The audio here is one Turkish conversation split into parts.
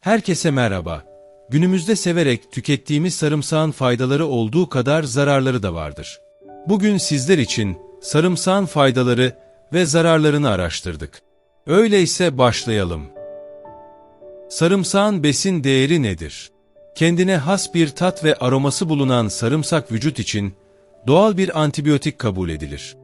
Herkese merhaba. Günümüzde severek tükettiğimiz sarımsağın faydaları olduğu kadar zararları da vardır. Bugün sizler için sarımsağın faydaları ve zararlarını araştırdık. Öyleyse başlayalım. Sarımsağın besin değeri nedir? Kendine has bir tat ve aroması bulunan sarımsak vücut için doğal bir antibiyotik kabul edilir.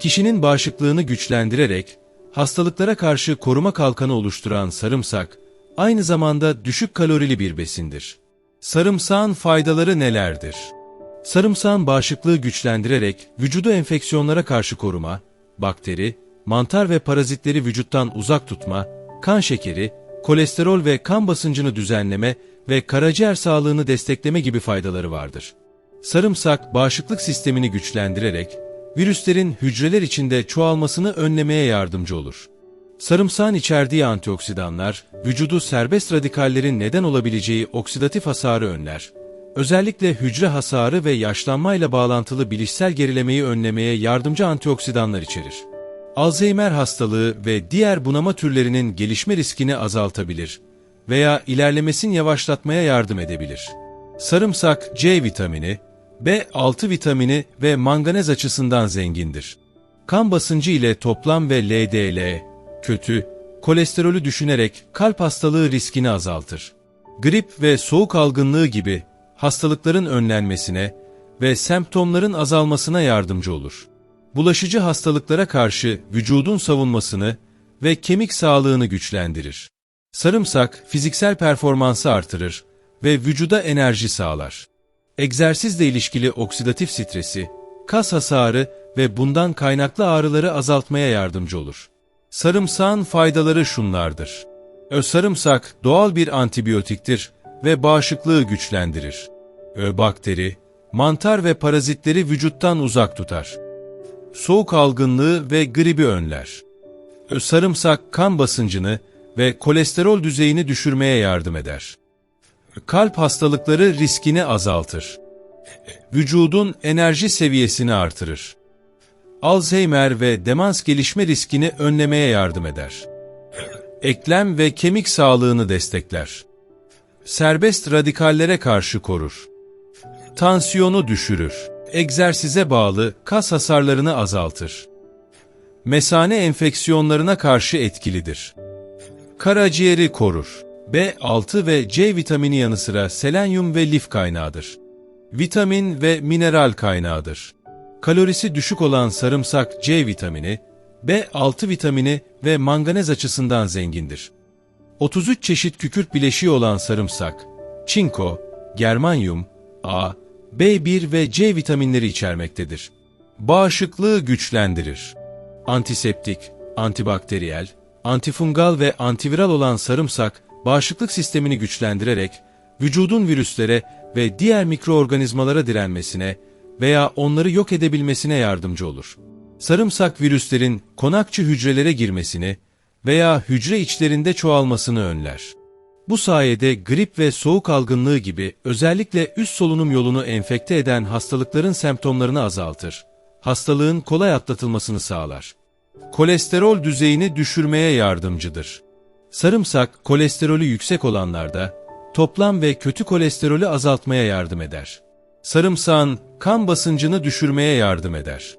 Kişinin bağışıklığını güçlendirerek hastalıklara karşı koruma kalkanı oluşturan sarımsak, aynı zamanda düşük kalorili bir besindir. Sarımsağın faydaları nelerdir? Sarımsağın bağışıklığı güçlendirerek vücudu enfeksiyonlara karşı koruma, bakteri, mantar ve parazitleri vücuttan uzak tutma, kan şekeri, kolesterol ve kan basıncını düzenleme ve karaciğer sağlığını destekleme gibi faydaları vardır. Sarımsak bağışıklık sistemini güçlendirerek virüslerin hücreler içinde çoğalmasını önlemeye yardımcı olur. Sarımsağın içerdiği antioksidanlar, vücudu serbest radikallerin neden olabileceği oksidatif hasarı önler. Özellikle hücre hasarı ve yaşlanmayla bağlantılı bilişsel gerilemeyi önlemeye yardımcı antioksidanlar içerir. Alzheimer hastalığı ve diğer bunama türlerinin gelişme riskini azaltabilir veya ilerlemesini yavaşlatmaya yardım edebilir. Sarımsak C vitamini, B6 vitamini ve manganez açısından zengindir. Kan basıncı ile toplam ve LDL, kötü, kolesterolü düşünerek kalp hastalığı riskini azaltır. Grip ve soğuk algınlığı gibi hastalıkların önlenmesine ve semptomların azalmasına yardımcı olur. Bulaşıcı hastalıklara karşı vücudun savunmasını ve kemik sağlığını güçlendirir. Sarımsak fiziksel performansı artırır ve vücuda enerji sağlar. Egzersizle ilişkili oksidatif stresi, kas hasarı ve bundan kaynaklı ağrıları azaltmaya yardımcı olur. Sarımsağın faydaları şunlardır. Ö sarımsak doğal bir antibiyotiktir ve bağışıklığı güçlendirir. Ö bakteri, mantar ve parazitleri vücuttan uzak tutar. Soğuk algınlığı ve gribi önler. Ö sarımsak kan basıncını ve kolesterol düzeyini düşürmeye yardım eder. Kalp hastalıkları riskini azaltır. Vücudun enerji seviyesini artırır. Alzheimer ve demans gelişme riskini önlemeye yardım eder. Eklem ve kemik sağlığını destekler. Serbest radikallere karşı korur. Tansiyonu düşürür. Egzersize bağlı kas hasarlarını azaltır. Mesane enfeksiyonlarına karşı etkilidir. Karaciğeri korur. B6 ve C vitamini yanı sıra selenyum ve lif kaynağıdır. Vitamin ve mineral kaynağıdır. Kalorisi düşük olan sarımsak C vitamini, B6 vitamini ve manganez açısından zengindir. 33 çeşit kükürt bileşiği olan sarımsak, çinko, germanyum, A, B1 ve C vitaminleri içermektedir. Bağışıklığı güçlendirir. Antiseptik, antibakteriyel, antifungal ve antiviral olan sarımsak, bağışıklık sistemini güçlendirerek vücudun virüslere ve diğer mikroorganizmalara direnmesine veya onları yok edebilmesine yardımcı olur. Sarımsak virüslerin konakçı hücrelere girmesini veya hücre içlerinde çoğalmasını önler. Bu sayede grip ve soğuk algınlığı gibi özellikle üst solunum yolunu enfekte eden hastalıkların semptomlarını azaltır. Hastalığın kolay atlatılmasını sağlar. Kolesterol düzeyini düşürmeye yardımcıdır. Sarımsak kolesterolü yüksek olanlarda toplam ve kötü kolesterolü azaltmaya yardım eder. Sarımsağın kan basıncını düşürmeye yardım eder.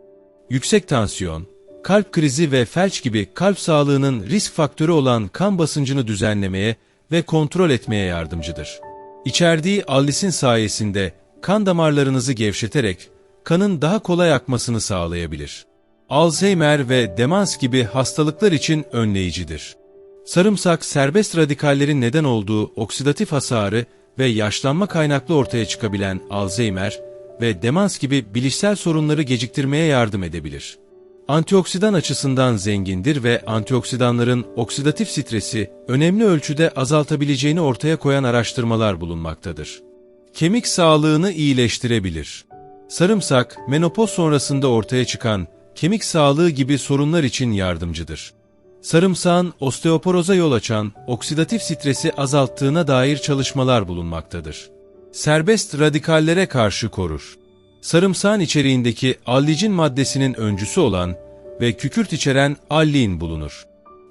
Yüksek tansiyon, kalp krizi ve felç gibi kalp sağlığının risk faktörü olan kan basıncını düzenlemeye ve kontrol etmeye yardımcıdır. İçerdiği allisin sayesinde kan damarlarınızı gevşeterek kanın daha kolay akmasını sağlayabilir. Alzheimer ve demans gibi hastalıklar için önleyicidir. Sarımsak serbest radikallerin neden olduğu oksidatif hasarı ve yaşlanma kaynaklı ortaya çıkabilen Alzheimer ve demans gibi bilişsel sorunları geciktirmeye yardım edebilir. Antioksidan açısından zengindir ve antioksidanların oksidatif stresi önemli ölçüde azaltabileceğini ortaya koyan araştırmalar bulunmaktadır. Kemik sağlığını iyileştirebilir. Sarımsak, menopoz sonrasında ortaya çıkan kemik sağlığı gibi sorunlar için yardımcıdır. Sarımsağın osteoporoza yol açan oksidatif stresi azalttığına dair çalışmalar bulunmaktadır. Serbest radikallere karşı korur. Sarımsağın içeriğindeki allicin maddesinin öncüsü olan ve kükürt içeren allin bulunur.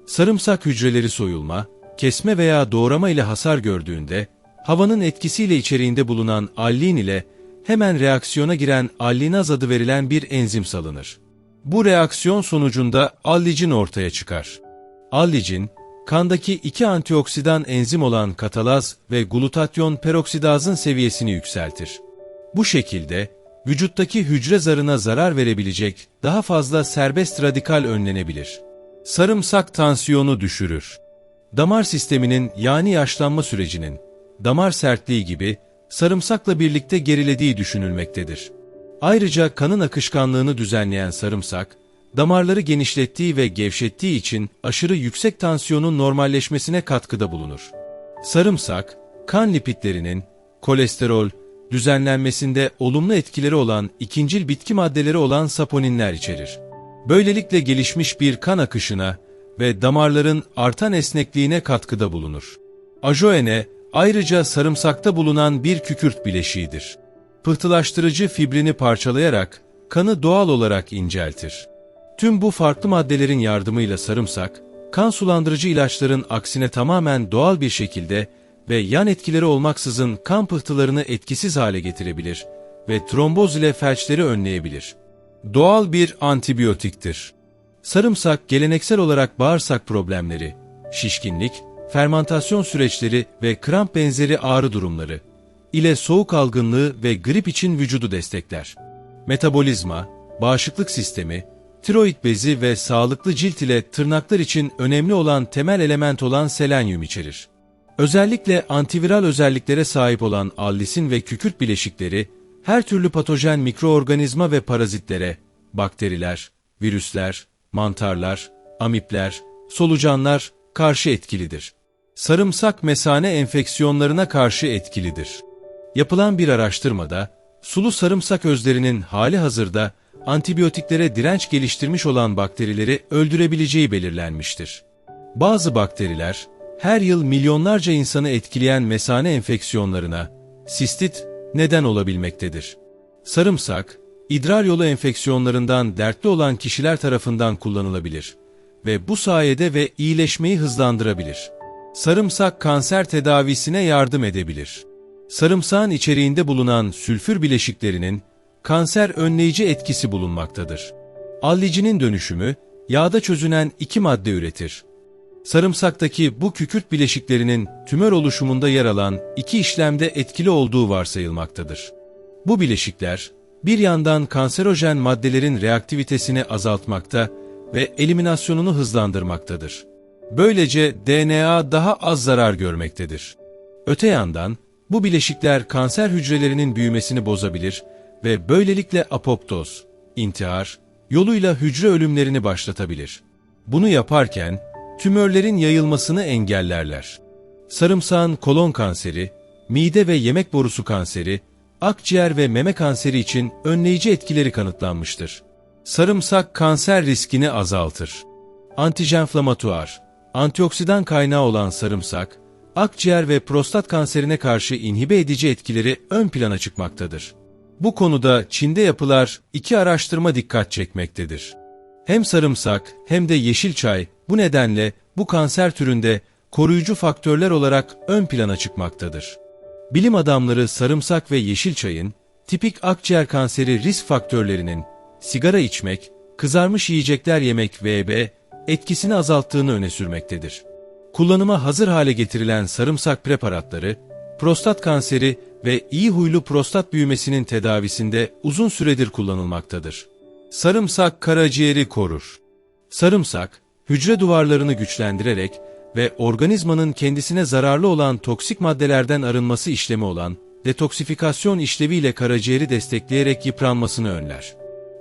Sarımsak hücreleri soyulma, kesme veya doğrama ile hasar gördüğünde, havanın etkisiyle içeriğinde bulunan allin ile hemen reaksiyona giren allinaz adı verilen bir enzim salınır. Bu reaksiyon sonucunda allicin ortaya çıkar. Allicin, kandaki iki antioksidan enzim olan katalaz ve glutatyon peroksidazın seviyesini yükseltir. Bu şekilde, vücuttaki hücre zarına zarar verebilecek daha fazla serbest radikal önlenebilir. Sarımsak tansiyonu düşürür. Damar sisteminin yani yaşlanma sürecinin, damar sertliği gibi sarımsakla birlikte gerilediği düşünülmektedir. Ayrıca kanın akışkanlığını düzenleyen sarımsak, damarları genişlettiği ve gevşettiği için aşırı yüksek tansiyonun normalleşmesine katkıda bulunur. Sarımsak, kan lipidlerinin, kolesterol, düzenlenmesinde olumlu etkileri olan ikincil bitki maddeleri olan saponinler içerir. Böylelikle gelişmiş bir kan akışına ve damarların artan esnekliğine katkıda bulunur. Ajoene, ayrıca sarımsakta bulunan bir kükürt bileşiğidir. Pıhtılaştırıcı fibrini parçalayarak kanı doğal olarak inceltir. Tüm bu farklı maddelerin yardımıyla sarımsak, kan sulandırıcı ilaçların aksine tamamen doğal bir şekilde ve yan etkileri olmaksızın kan pıhtılarını etkisiz hale getirebilir ve tromboz ile felçleri önleyebilir. Doğal bir antibiyotiktir. Sarımsak geleneksel olarak bağırsak problemleri, şişkinlik, fermantasyon süreçleri ve kramp benzeri ağrı durumları ile soğuk algınlığı ve grip için vücudu destekler. Metabolizma, bağışıklık sistemi, tiroid bezi ve sağlıklı cilt ile tırnaklar için önemli olan temel element olan selenyum içerir. Özellikle antiviral özelliklere sahip olan allisin ve kükürt bileşikleri, her türlü patojen mikroorganizma ve parazitlere, bakteriler, virüsler, mantarlar, amipler, solucanlar karşı etkilidir. Sarımsak mesane enfeksiyonlarına karşı etkilidir. Yapılan bir araştırmada, sulu sarımsak özlerinin hali hazırda antibiyotiklere direnç geliştirmiş olan bakterileri öldürebileceği belirlenmiştir. Bazı bakteriler, her yıl milyonlarca insanı etkileyen mesane enfeksiyonlarına, sistit, neden olabilmektedir. Sarımsak, idrar yolu enfeksiyonlarından dertli olan kişiler tarafından kullanılabilir ve bu sayede ve iyileşmeyi hızlandırabilir. Sarımsak kanser tedavisine yardım edebilir. Sarımsağın içeriğinde bulunan sülfür bileşiklerinin kanser önleyici etkisi bulunmaktadır. Allicinin dönüşümü, yağda çözünen iki madde üretir. Sarımsaktaki bu kükürt bileşiklerinin tümör oluşumunda yer alan iki işlemde etkili olduğu varsayılmaktadır. Bu bileşikler, bir yandan kanserojen maddelerin reaktivitesini azaltmakta ve eliminasyonunu hızlandırmaktadır. Böylece DNA daha az zarar görmektedir. Öte yandan, bu bileşikler kanser hücrelerinin büyümesini bozabilir ve böylelikle apoptoz, intihar, yoluyla hücre ölümlerini başlatabilir. Bunu yaparken, tümörlerin yayılmasını engellerler. Sarımsağın kolon kanseri, mide ve yemek borusu kanseri, akciğer ve meme kanseri için önleyici etkileri kanıtlanmıştır. Sarımsak kanser riskini azaltır. Antijenflamatuar, antioksidan kaynağı olan sarımsak, akciğer ve prostat kanserine karşı inhibe edici etkileri ön plana çıkmaktadır. Bu konuda Çin'de yapılar iki araştırma dikkat çekmektedir. Hem sarımsak hem de yeşil çay bu nedenle bu kanser türünde koruyucu faktörler olarak ön plana çıkmaktadır. Bilim adamları sarımsak ve yeşil çayın tipik akciğer kanseri risk faktörlerinin sigara içmek, kızarmış yiyecekler yemek vb etkisini azalttığını öne sürmektedir. Kullanıma hazır hale getirilen sarımsak preparatları, prostat kanseri ve iyi huylu prostat büyümesinin tedavisinde uzun süredir kullanılmaktadır. Sarımsak karaciğeri korur. Sarımsak, hücre duvarlarını güçlendirerek ve organizmanın kendisine zararlı olan toksik maddelerden arınması işlemi olan detoksifikasyon işleviyle karaciğeri destekleyerek yıpranmasını önler.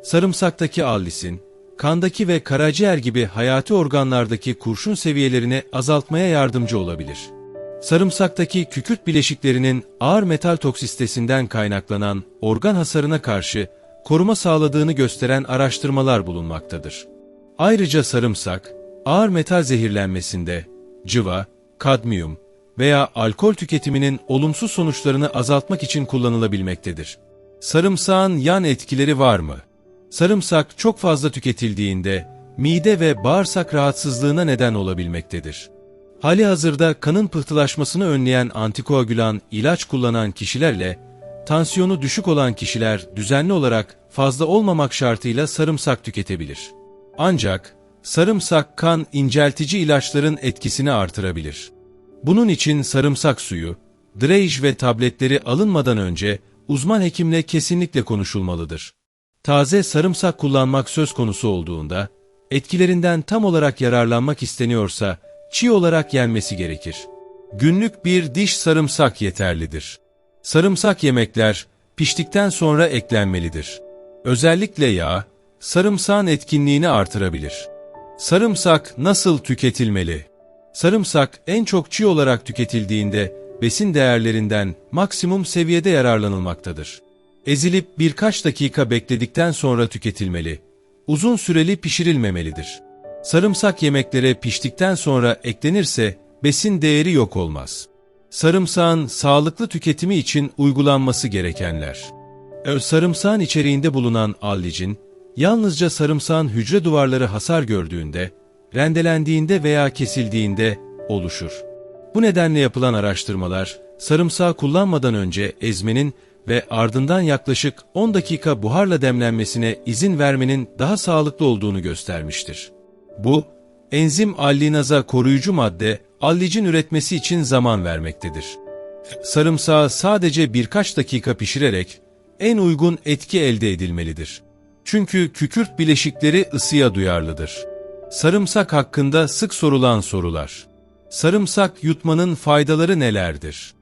Sarımsaktaki allisin, kandaki ve karaciğer gibi hayati organlardaki kurşun seviyelerini azaltmaya yardımcı olabilir. Sarımsaktaki kükürt bileşiklerinin ağır metal toksistesinden kaynaklanan organ hasarına karşı koruma sağladığını gösteren araştırmalar bulunmaktadır. Ayrıca sarımsak, ağır metal zehirlenmesinde, cıva, kadmiyum veya alkol tüketiminin olumsuz sonuçlarını azaltmak için kullanılabilmektedir. Sarımsağın yan etkileri var mı? Sarımsak çok fazla tüketildiğinde mide ve bağırsak rahatsızlığına neden olabilmektedir. Hali hazırda kanın pıhtılaşmasını önleyen antikoagülan ilaç kullanan kişilerle, tansiyonu düşük olan kişiler düzenli olarak fazla olmamak şartıyla sarımsak tüketebilir. Ancak sarımsak kan inceltici ilaçların etkisini artırabilir. Bunun için sarımsak suyu, drej ve tabletleri alınmadan önce uzman hekimle kesinlikle konuşulmalıdır. Taze sarımsak kullanmak söz konusu olduğunda, etkilerinden tam olarak yararlanmak isteniyorsa, çiğ olarak yenmesi gerekir. Günlük bir diş sarımsak yeterlidir. Sarımsak yemekler piştikten sonra eklenmelidir. Özellikle yağ, sarımsağın etkinliğini artırabilir. Sarımsak nasıl tüketilmeli? Sarımsak en çok çiğ olarak tüketildiğinde besin değerlerinden maksimum seviyede yararlanılmaktadır. Ezilip birkaç dakika bekledikten sonra tüketilmeli. Uzun süreli pişirilmemelidir. Sarımsak yemeklere piştikten sonra eklenirse besin değeri yok olmaz. Sarımsağın sağlıklı tüketimi için uygulanması gerekenler. Sarımsağın içeriğinde bulunan allicin, yalnızca sarımsağın hücre duvarları hasar gördüğünde, rendelendiğinde veya kesildiğinde oluşur. Bu nedenle yapılan araştırmalar, sarımsağı kullanmadan önce ezmenin ve ardından yaklaşık 10 dakika buharla demlenmesine izin vermenin daha sağlıklı olduğunu göstermiştir. Bu, enzim allinaza koruyucu madde allicin üretmesi için zaman vermektedir. Sarımsağı sadece birkaç dakika pişirerek en uygun etki elde edilmelidir. Çünkü kükürt bileşikleri ısıya duyarlıdır. Sarımsak hakkında sık sorulan sorular. Sarımsak yutmanın faydaları nelerdir?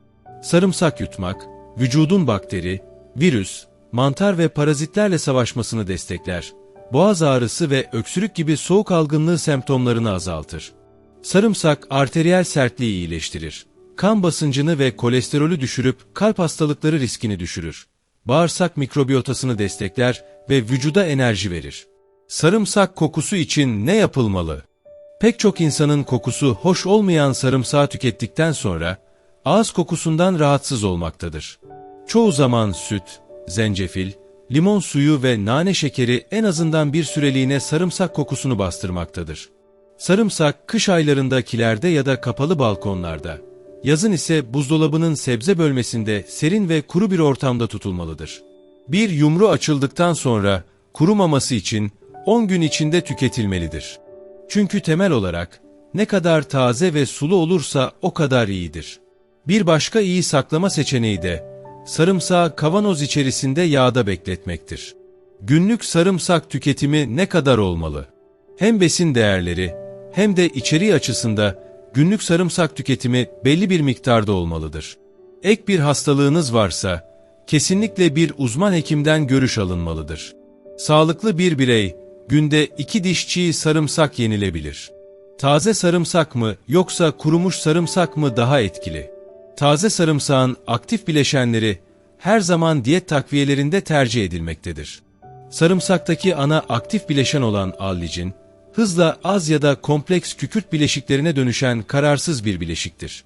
Sarımsak yutmak, vücudun bakteri, virüs, mantar ve parazitlerle savaşmasını destekler. Boğaz ağrısı ve öksürük gibi soğuk algınlığı semptomlarını azaltır. Sarımsak arteriyel sertliği iyileştirir. Kan basıncını ve kolesterolü düşürüp kalp hastalıkları riskini düşürür. Bağırsak mikrobiyotasını destekler ve vücuda enerji verir. Sarımsak kokusu için ne yapılmalı? Pek çok insanın kokusu hoş olmayan sarımsağı tükettikten sonra ağız kokusundan rahatsız olmaktadır. Çoğu zaman süt, zencefil, limon suyu ve nane şekeri en azından bir süreliğine sarımsak kokusunu bastırmaktadır. Sarımsak kış aylarında kilerde ya da kapalı balkonlarda, yazın ise buzdolabının sebze bölmesinde serin ve kuru bir ortamda tutulmalıdır. Bir yumru açıldıktan sonra kurumaması için 10 gün içinde tüketilmelidir. Çünkü temel olarak ne kadar taze ve sulu olursa o kadar iyidir. Bir başka iyi saklama seçeneği de sarımsağı kavanoz içerisinde yağda bekletmektir. Günlük sarımsak tüketimi ne kadar olmalı? Hem besin değerleri hem de içeriği açısında günlük sarımsak tüketimi belli bir miktarda olmalıdır. Ek bir hastalığınız varsa kesinlikle bir uzman hekimden görüş alınmalıdır. Sağlıklı bir birey günde iki diş çiğ sarımsak yenilebilir. Taze sarımsak mı yoksa kurumuş sarımsak mı daha etkili? Taze sarımsağın aktif bileşenleri her zaman diyet takviyelerinde tercih edilmektedir. Sarımsaktaki ana aktif bileşen olan allicin, hızla az ya da kompleks kükürt bileşiklerine dönüşen kararsız bir bileşiktir.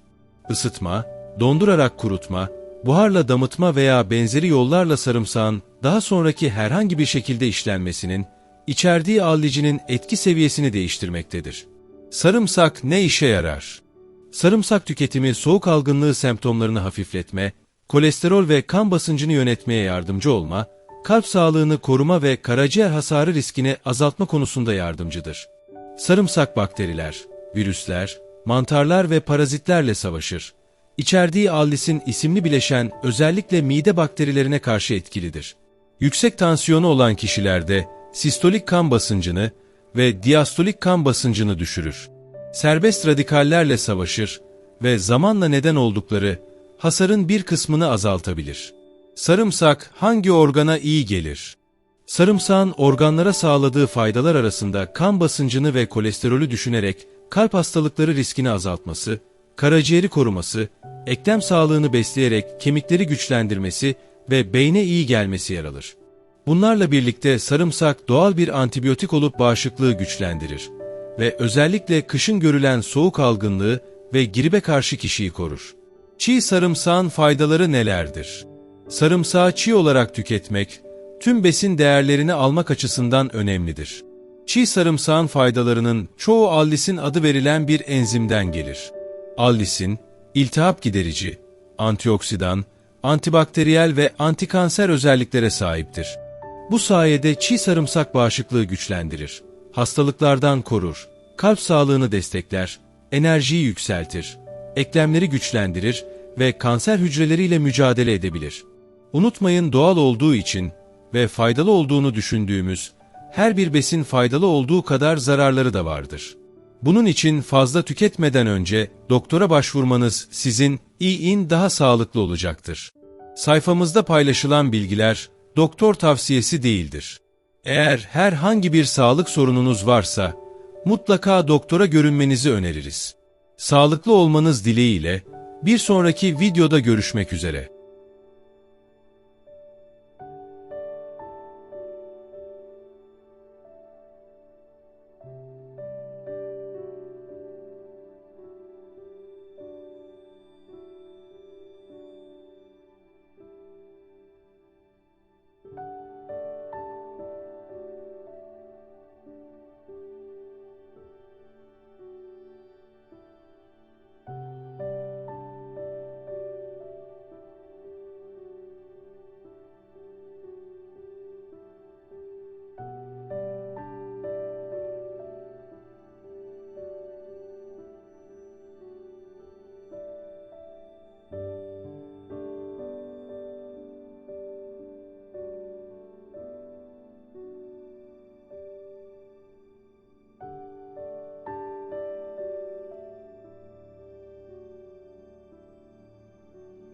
Isıtma, dondurarak kurutma, buharla damıtma veya benzeri yollarla sarımsağın daha sonraki herhangi bir şekilde işlenmesinin, içerdiği allicinin etki seviyesini değiştirmektedir. Sarımsak ne işe yarar? Sarımsak tüketimi soğuk algınlığı semptomlarını hafifletme, kolesterol ve kan basıncını yönetmeye yardımcı olma, kalp sağlığını koruma ve karaciğer hasarı riskini azaltma konusunda yardımcıdır. Sarımsak bakteriler, virüsler, mantarlar ve parazitlerle savaşır. İçerdiği allisin isimli bileşen özellikle mide bakterilerine karşı etkilidir. Yüksek tansiyonu olan kişilerde sistolik kan basıncını ve diastolik kan basıncını düşürür. Serbest radikallerle savaşır ve zamanla neden oldukları hasarın bir kısmını azaltabilir. Sarımsak hangi organa iyi gelir? Sarımsağın organlara sağladığı faydalar arasında kan basıncını ve kolesterolü düşünerek kalp hastalıkları riskini azaltması, karaciğeri koruması, eklem sağlığını besleyerek kemikleri güçlendirmesi ve beyne iyi gelmesi yer alır. Bunlarla birlikte sarımsak doğal bir antibiyotik olup bağışıklığı güçlendirir ve özellikle kışın görülen soğuk algınlığı ve gribe karşı kişiyi korur. Çiğ sarımsağın faydaları nelerdir? Sarımsağı çiğ olarak tüketmek, tüm besin değerlerini almak açısından önemlidir. Çiğ sarımsağın faydalarının çoğu allisin adı verilen bir enzimden gelir. Allisin, iltihap giderici, antioksidan, antibakteriyel ve antikanser özelliklere sahiptir. Bu sayede çiğ sarımsak bağışıklığı güçlendirir, hastalıklardan korur, kalp sağlığını destekler, enerjiyi yükseltir, eklemleri güçlendirir ve kanser hücreleriyle mücadele edebilir. Unutmayın doğal olduğu için ve faydalı olduğunu düşündüğümüz her bir besin faydalı olduğu kadar zararları da vardır. Bunun için fazla tüketmeden önce doktora başvurmanız sizin in daha sağlıklı olacaktır. Sayfamızda paylaşılan bilgiler doktor tavsiyesi değildir. Eğer herhangi bir sağlık sorununuz varsa mutlaka doktora görünmenizi öneririz. Sağlıklı olmanız dileğiyle bir sonraki videoda görüşmek üzere.